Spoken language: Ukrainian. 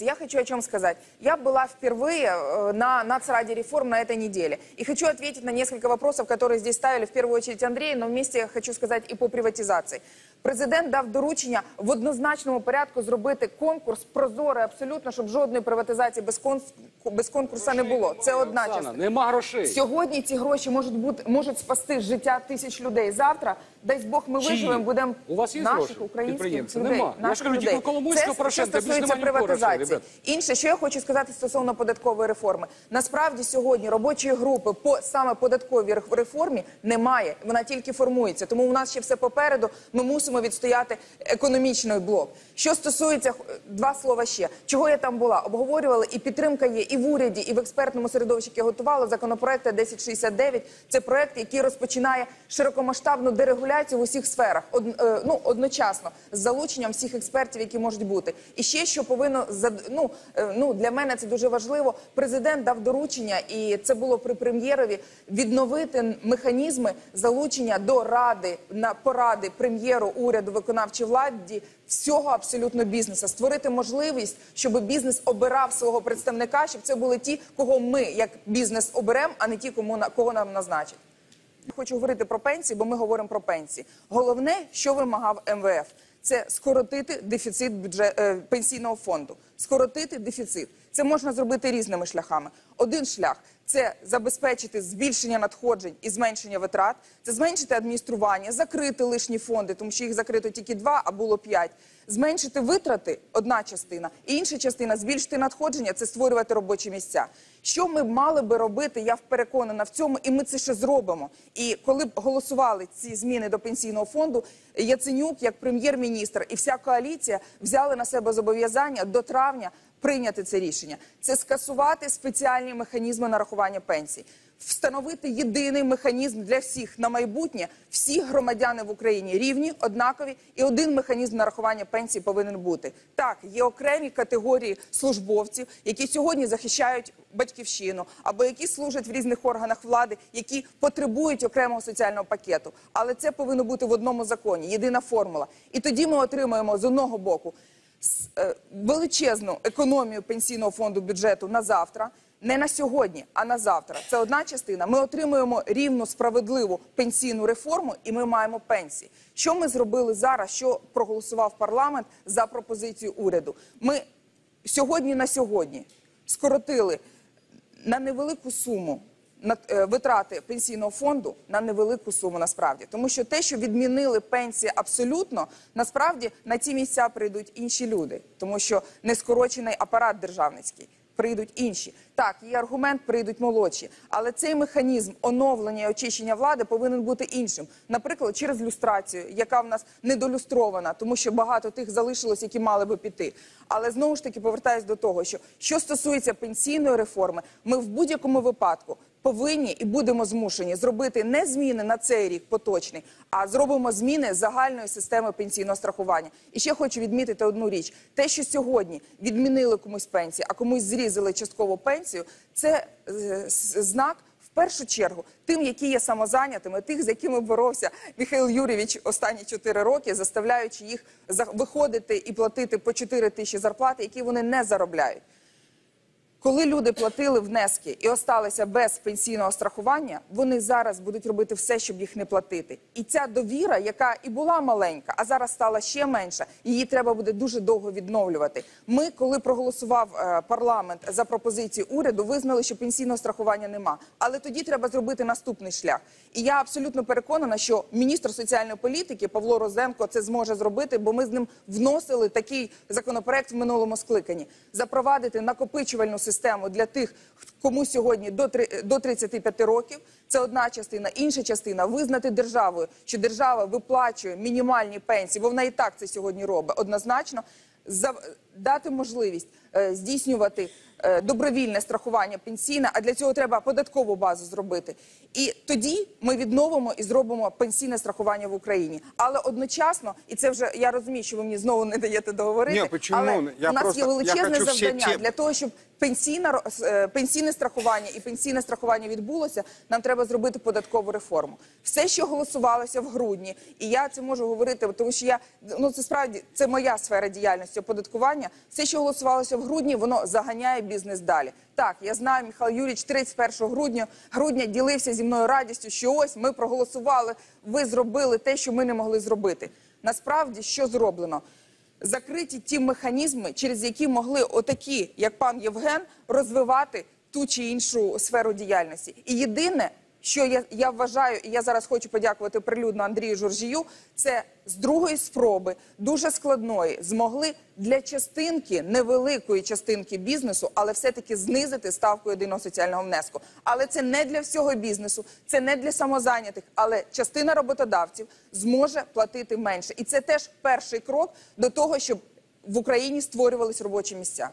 Я хочу о чем сказать. Я была впервые э, на Нацраде реформ на этой неделе. И хочу ответить на несколько вопросов, которые здесь ставили в первую очередь Андрей, но вместе я хочу сказать і по приватизації. Президент дав доручення в однозначному порядку зробити конкурс прозорий абсолютно, щоб жодної приватизації без, конс... без конкурсу не було. Це одна частина. нема грошей. Сьогодні ці гроші можуть бути можуть спасти життя тисяч людей. Завтра, дасть Бог, ми Чиї? виживемо, будемо У вас є наших гроші, українських людей. Нема. Я ж наших кажу, людей. Коломойського, Це що стосується нікого грошей, приватизації. Інше, що я хочу сказати стосовно податкової реформи. Насправді сьогодні робочої групи по саме податковій ре- реформі немає. Вона тільки формується. Тому у нас ще все попереду. Ми мусимо відстояти економічний блок. Що стосується е, два слова ще, чого я там була, обговорювали і підтримка є і в уряді, і в експертному середовищі, яке готувало законопроект 1069. Це проект, який розпочинає широкомасштабну дерегуляцію в усіх сферах, од, е, ну одночасно з залученням всіх експертів, які можуть бути. І ще що повинно ну, е, ну для мене це дуже важливо. Президент дав доручення, і це було при прем'єрові відновити механізми залучення до ради на поради прем'єру, уряду, виконавчій владі всього абсолютно бізнесу, створити можливість, щоб бізнес обирав свого представника, щоб це були ті, кого ми як бізнес оберемо, а не ті, кому на кого нам назначать. Хочу говорити про пенсії, бо ми говоримо про пенсії. Головне, що вимагав МВФ, це скоротити дефіцит бюджет, е, пенсійного фонду. Скоротити дефіцит. Це можна зробити різними шляхами. Один шлях це забезпечити збільшення надходжень і зменшення витрат, це зменшити адміністрування, закрити лишні фонди, тому що їх закрито тільки два, а було п'ять. Зменшити витрати одна частина, і інша частина збільшити надходження це створювати робочі місця. Що ми мали би робити? Я переконана в цьому, і ми це ще зробимо. І коли б голосували ці зміни до пенсійного фонду, Яценюк, як прем'єр-міністр, і вся коаліція взяли на себе зобов'язання до травня прийняти це рішення. Це скасувати спеціальні механізми нарахування пенсій. Встановити єдиний механізм для всіх на майбутнє. Всі громадяни в Україні рівні, однакові, і один механізм нарахування пенсії повинен бути. Так, є окремі категорії службовців, які сьогодні захищають батьківщину, або які служать в різних органах влади, які потребують окремого соціального пакету. Але це повинно бути в одному законі, єдина формула. І тоді ми отримаємо з одного боку величезну економію пенсійного фонду бюджету на завтра. Не на сьогодні, а на завтра. Це одна частина. Ми отримуємо рівну справедливу пенсійну реформу, і ми маємо пенсії. Що ми зробили зараз? Що проголосував парламент за пропозицію уряду? Ми сьогодні на сьогодні скоротили на невелику суму е, витрати пенсійного фонду на невелику суму насправді, тому що те, що відмінили пенсії абсолютно, насправді на ці місця прийдуть інші люди, тому що не скорочений апарат державницький. Прийдуть інші. Так, є аргумент, прийдуть молодші. Але цей механізм оновлення і очищення влади повинен бути іншим. Наприклад, через люстрацію, яка в нас недолюстрована, тому що багато тих залишилось, які мали би піти. Але знову ж таки повертаюсь до того, що що стосується пенсійної реформи, ми в будь-якому випадку повинні і будемо змушені зробити не зміни на цей рік поточний, а зробимо зміни загальної системи пенсійного страхування. І ще хочу відмітити одну річ: те, що сьогодні відмінили комусь пенсії, а комусь зрізали частково пенсію, це е, знак. В першу чергу тим, які є самозайнятими, тих, з якими боровся Михайло Юрійович останні чотири роки, заставляючи їх виходити і платити по 4 тисячі зарплати, які вони не заробляють. Коли люди платили внески і осталися без пенсійного страхування, вони зараз будуть робити все, щоб їх не платити. І ця довіра, яка і була маленька, а зараз стала ще менша, її треба буде дуже довго відновлювати. Ми, коли проголосував е, парламент за пропозицію уряду, визнали, що пенсійного страхування нема. Але тоді треба зробити наступний шлях. І я абсолютно переконана, що міністр соціальної політики Павло Розенко це зможе зробити, бо ми з ним вносили такий законопроект в минулому скликанні. Запровадити накопичувальну систему для тих, кому сьогодні до до 35 років. Це одна частина. Інша частина визнати державою, що держава виплачує мінімальні пенсії, бо вона і так це сьогодні робить однозначно. Дати можливість е, здійснювати е, добровільне страхування пенсійне, а для цього треба податкову базу зробити. І тоді ми відновимо і зробимо пенсійне страхування в Україні. Але одночасно, і це вже я розумію, що ви мені знову не даєте договорити. Ні, але Я у нас просто- є величезне завдання для того, щоб пенсійна е, пенсійне страхування і пенсійне страхування відбулося, нам треба зробити податкову реформу. Все, що голосувалося в грудні, і я це можу говорити, тому що я ну це справді це моя сфера діяльності оподаткування. Все, що голосувалося в грудні, воно заганяє бізнес далі. Так, я знаю, Михайло Юрійович 31 грудня грудня ділився зі мною радістю, що ось ми проголосували, ви зробили те, що ми не могли зробити. Насправді, що зроблено? Закриті ті механізми, через які могли отакі, як пан Євген, розвивати ту чи іншу сферу діяльності. І єдине, що я, я вважаю, і я зараз хочу подякувати прилюдно Андрію Журжію, це з другої спроби, дуже складної, змогли для частинки, невеликої частинки бізнесу, але все-таки знизити ставку єдиного соціального внеску. Але це не для всього бізнесу, це не для самозайнятих, але частина роботодавців зможе платити менше. І це теж перший крок до того, щоб в Україні створювались робочі місця.